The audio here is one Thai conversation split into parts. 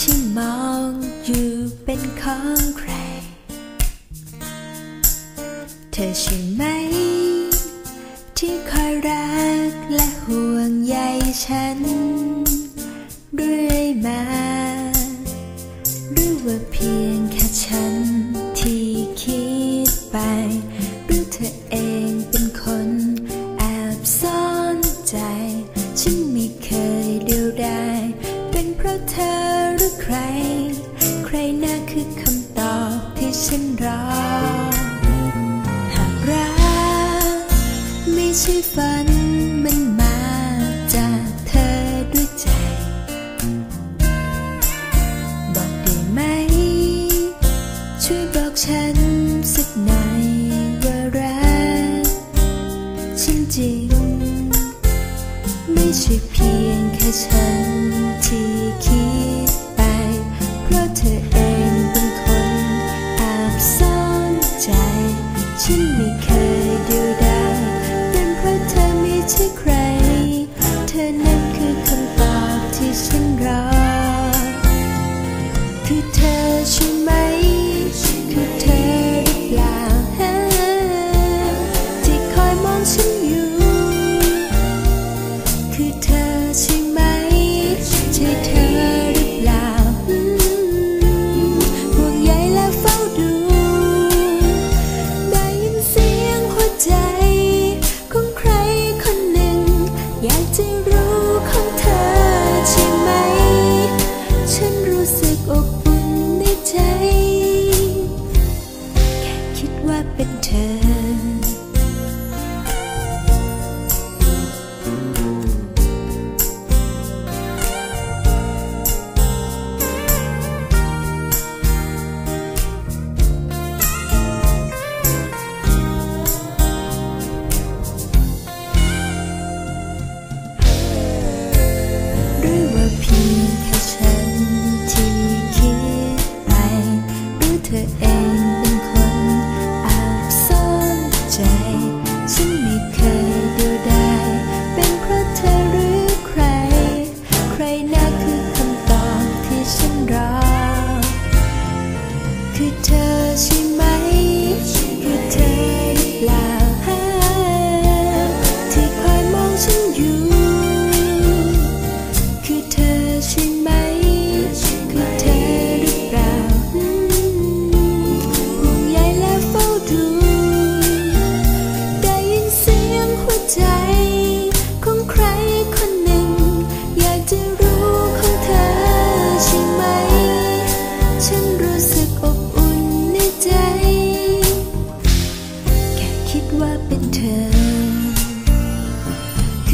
ที่มองอยู่เป็นของใคร เธอใช่ไหม ที่คอยรักและห่วงใยฉันเรื่อยมา หรือว่าเพียงแค่ฉัน ใครใครน่าคือคำตอบที่ฉันรอ หากรักไม่ใช่ฝันมันมาจากเธอด้วยใจ บอกได้ไหม ช่วยบอกฉันสักหน่อยว่ารักฉันจริง ไม่ใช่เพียงแค่ฉัน ฉันไม่เคยดูได้เป็นเพราะเธอไม่ใช่ใคร เธอนั้นคือคำตอบที่ฉันรอคือเธอ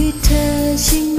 一颗心。